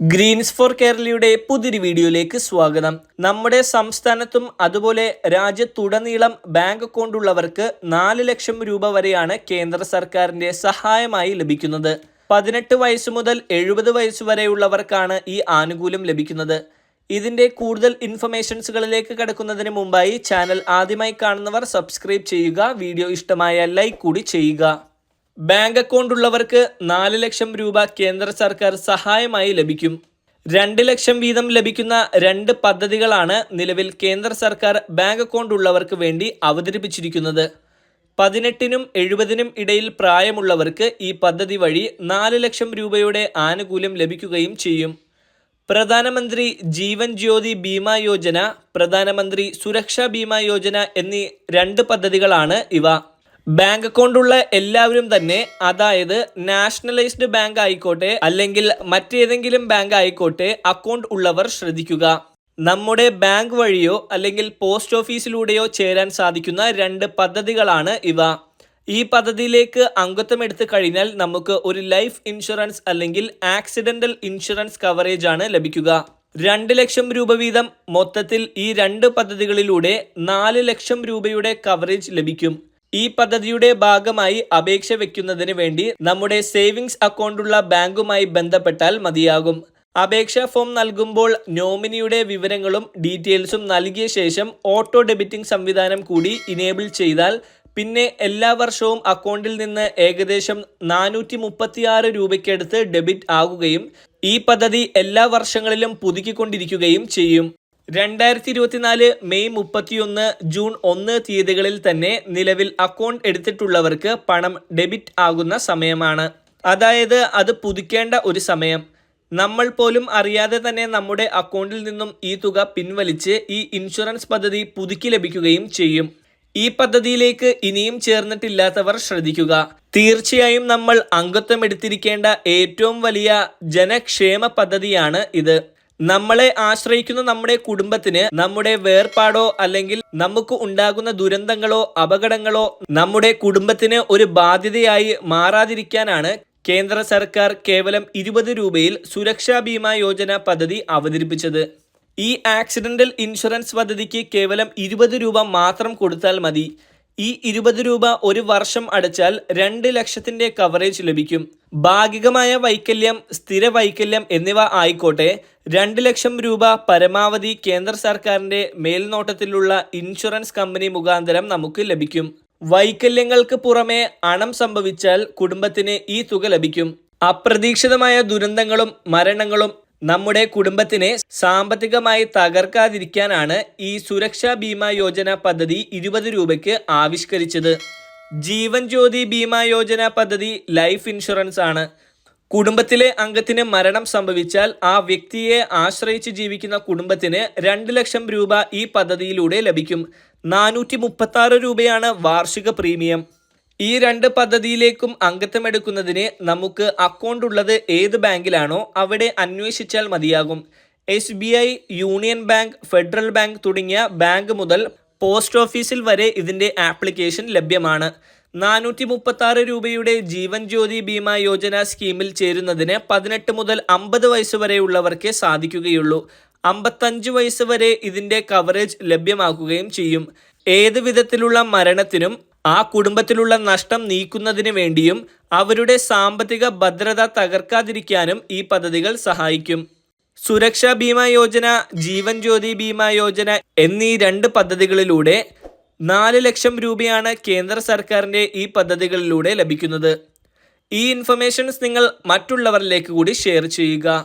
Green's four കേരളയുടെ പുതിയൊരു വീഡിയോയിലേക്ക് സ്വാഗതം. നമ്മുടെ സംസ്ഥാനത്തും അതുപോലെ രാജ്യത്തുടനീളം ബാങ്ക് അക്കൗണ്ട് ഉള്ളവർക്ക് നാല് ലക്ഷം രൂപ വരെയാണ് കേന്ദ്ര സർക്കാരിന്റെ സഹായമായി ലഭിക്കുന്നത്. പതിനെട്ട് വയസ്സ് മുതൽ എഴുപത് വയസ്സ് വരെയുള്ളവർക്കാണ് ഈ ആനുകൂല്യം ലഭിക്കുന്നത്. ഇതിന്റെ കൂടുതൽ ഇൻഫർമേഷൻസുകളിലേക്ക് കടക്കുന്നതിന് മുമ്പായി ചാനൽ ആദ്യമായി കാണുന്നവർ സബ്സ്ക്രൈബ് ചെയ്യുക വീഡിയോ ഇഷ്ടമായ ലൈക്ക് കൂടി ചെയ്യുക. ബാങ്ക് അക്കൗണ്ട് ഉള്ളവർക്ക് നാല് ലക്ഷം രൂപ കേന്ദ്ര സർക്കാർ സഹായമായി ലഭിക്കും. രണ്ട് ലക്ഷം വീതം ലഭിക്കുന്ന രണ്ട് പദ്ധതികളാണ് നിലവിൽ കേന്ദ്ര സർക്കാർ ബാങ്ക് അക്കൗണ്ട് ഉള്ളവർക്ക് വേണ്ടി അവതരിപ്പിച്ചിരിക്കുന്നത്. പതിനെട്ടിനും എഴുപതിനും ഇടയിൽ പ്രായമുള്ളവർക്ക് ഈ പദ്ധതി വഴി നാല് ലക്ഷം രൂപയുടെ ആനുകൂല്യം ലഭിക്കുകയും ചെയ്യും. പ്രധാനമന്ത്രി ജീവൻ ജ്യോതി ബീമ യോജന പ്രധാനമന്ത്രി സുരക്ഷാ ബീമ യോജന എന്നീ രണ്ട് പദ്ധതികളാണ് ഇവ. ബാങ്ക് അക്കൗണ്ട് ഉള്ള എല്ലാവരും തന്നെ അതായത് നാഷണലൈസ്ഡ് ബാങ്ക് ആയിക്കോട്ടെ അല്ലെങ്കിൽ മറ്റേതെങ്കിലും ബാങ്ക് ആയിക്കോട്ടെ അക്കൗണ്ട് ഉള്ളവർ ശ്രദ്ധിക്കുക. നമ്മുടെ ബാങ്ക് വഴിയോ അല്ലെങ്കിൽ പോസ്റ്റ് ഓഫീസിലൂടെയോ ചേരാൻ സാധിക്കുന്ന രണ്ട് പദ്ധതികളാണ് ഇവ. ഈ പദ്ധതിയിലേക്ക് അംഗത്വം എടുത്തു കഴിഞ്ഞാൽ നമുക്ക് ഒരു ലൈഫ് ഇൻഷുറൻസ് അല്ലെങ്കിൽ ആക്സിഡന്റൽ ഇൻഷുറൻസ് കവറേജ് ആണ് ലഭിക്കുക. രണ്ട് ലക്ഷം രൂപ വീതം മൊത്തത്തിൽ ഈ രണ്ട് പദ്ധതികളിലൂടെ നാല് ലക്ഷം രൂപയുടെ കവറേജ് ലഭിക്കും. ഈ പദ്ധതിയുടെ ഭാഗമായി അപേക്ഷ വെക്കുന്നതിന് വേണ്ടി നമ്മുടെ സേവിങ്സ് അക്കൗണ്ടുള്ള ബാങ്കുമായി ബന്ധപ്പെട്ടാൽ മതിയാകും. അപേക്ഷാ ഫോം നൽകുമ്പോൾ നോമിനിയുടെ വിവരങ്ങളും ഡീറ്റെയിൽസും നൽകിയ ശേഷം ഓട്ടോ ഡെബിറ്റിംഗ് സംവിധാനം കൂടി ഇനേബിൾ ചെയ്താൽ പിന്നെ എല്ലാ വർഷവും അക്കൗണ്ടിൽ നിന്ന് ഏകദേശം നാനൂറ്റി മുപ്പത്തിയാറ് രൂപയ്ക്കടുത്ത് ഡെബിറ്റ് ആകുകയും ഈ പദ്ധതി എല്ലാ വർഷങ്ങളിലും പുതുക്കിക്കൊണ്ടിരിക്കുകയും ചെയ്യും. രണ്ടായിരത്തി ഇരുപത്തിനാല് മെയ് മുപ്പത്തിയൊന്ന് ജൂൺ ഒന്ന് തീയതികളിൽ തന്നെ നിലവിൽ അക്കൗണ്ട് എടുത്തിട്ടുള്ളവർക്ക് പണം ഡെബിറ്റ് ആകുന്ന സമയമാണ്. അതായത് അത് പുതുക്കേണ്ട ഒരു സമയം. നമ്മൾ പോലും അറിയാതെ തന്നെ നമ്മുടെ അക്കൗണ്ടിൽ നിന്നും ഈ തുക പിൻവലിച്ച് ഈ ഇൻഷുറൻസ് പദ്ധതി പുതുക്കി ലഭിക്കുകയും ചെയ്യും. ഈ പദ്ധതിയിലേക്ക് ഇനിയും ചേർന്നിട്ടില്ലാത്തവർ ശ്രദ്ധിക്കുക. തീർച്ചയായും നമ്മൾ അംഗത്വം എടുത്തിരിക്കേണ്ട ഏറ്റവും വലിയ ജനക്ഷേമ പദ്ധതിയാണ് ഇത്. നമ്മളെ ആശ്രയിക്കുന്ന നമ്മുടെ കുടുംബത്തിന് നമ്മുടെ വേർപാടോ അല്ലെങ്കിൽ നമുക്ക് ഉണ്ടാകുന്ന ദുരന്തങ്ങളോ അപകടങ്ങളോ നമ്മുടെ കുടുംബത്തിന് ഒരു ബാധ്യതയായി മാറാതിരിക്കാനാണ് കേന്ദ്ര സർക്കാർ കേവലം ഇരുപത് രൂപയിൽ സുരക്ഷാ ബീമ യോജന പദ്ധതി അവതരിപ്പിച്ചത്. ഈ ആക്സിഡന്റൽ ഇൻഷുറൻസ് പദ്ധതിക്ക് കേവലം ഇരുപത് രൂപ മാത്രം കൊടുത്താൽ മതി. ഈ ഇരുപത് രൂപ ഒരു വർഷം അടച്ചാൽ രണ്ട് ലക്ഷത്തിന്റെ കവറേജ് ലഭിക്കും. ഭാഗികമായ വൈകല്യം സ്ഥിര വൈകല്യം എന്നിവ ആയിക്കോട്ടെ രണ്ട് ലക്ഷം രൂപ പരമാവധി കേന്ദ്ര സർക്കാരിന്റെ മേൽനോട്ടത്തിലുള്ള ഇൻഷുറൻസ് കമ്പനി മുഖാന്തരം നമുക്ക് ലഭിക്കും. വൈകല്യങ്ങൾക്ക് പുറമെ അണം സംഭവിച്ചാൽ കുടുംബത്തിന് ഈ തുക ലഭിക്കും. അപ്രതീക്ഷിതമായ ദുരന്തങ്ങളും മരണങ്ങളും നമ്മുടെ കുടുംബത്തിനെ സാമ്പത്തികമായി തകർക്കാതിരിക്കാനാണ് ഈ സുരക്ഷാ ബീമ യോജന പദ്ധതി ഇരുപത് രൂപയ്ക്ക് ആവിഷ്കരിച്ചത്. ജീവൻ ജ്യോതി ബീമ യോജന പദ്ധതി ലൈഫ് ഇൻഷുറൻസ് ആണ്. കുടുംബത്തിലെ അംഗത്തിന് മരണം സംഭവിച്ചാൽ ആ വ്യക്തിയെ ആശ്രയിച്ച് ജീവിക്കുന്ന കുടുംബത്തിന് രണ്ട് ലക്ഷം രൂപ ഈ പദ്ധതിയിലൂടെ ലഭിക്കും. നാനൂറ്റി രൂപയാണ് വാർഷിക പ്രീമിയം. ഈ രണ്ട് പദ്ധതിയിലേക്കും അംഗത്വമെടുക്കുന്നതിന് നമുക്ക് അക്കൗണ്ട് ഉള്ളത് ഏത് ബാങ്കിലാണോ അവിടെ അന്വേഷിച്ചാൽ മതിയാകും. S B I union bank federal bank തുടങ്ങിയ ബാങ്ക് മുതൽ പോസ്റ്റ് ഓഫീസിൽ വരെ ഇതിന്റെ ആപ്ലിക്കേഷൻ ലഭ്യമാണ്. നാനൂറ്റി മുപ്പത്തി രൂപയുടെ ജീവൻ ജ്യോതി ബീമ യോജന സ്കീമിൽ ചേരുന്നതിന് പതിനെട്ട് മുതൽ അമ്പത് വയസ്സ് വരെയുള്ളവർക്ക് സാധിക്കുകയുള്ളൂ. അമ്പത്തഞ്ച് വയസ്സ് വരെ ഇതിന്റെ കവറേജ് ലഭ്യമാക്കുകയും ചെയ്യും. ഏത് വിധത്തിലുള്ള മരണത്തിനും ആ കുടുംബത്തിലുള്ള നഷ്ടം നീക്കുന്നതിന് വേണ്ടിയും അവരുടെ സാമ്പത്തിക ഭദ്രത തകർക്കാതിരിക്കാനും ഈ പദ്ധതികൾ സഹായിക്കും. സുരക്ഷാ ബീമ യോജന ജീവൻ ജ്യോതി ബീമ യോജന എന്നീ രണ്ട് പദ്ധതികളിലൂടെ നാല് ലക്ഷം രൂപയാണ് കേന്ദ്ര സർക്കാരിന്റെ ഈ പദ്ധതികളിലൂടെ ലഭിക്കുന്നത്. ഈ ഇൻഫർമേഷൻസ് നിങ്ങൾ മറ്റുള്ളവരിലേക്ക് കൂടി ഷെയർ ചെയ്യുക.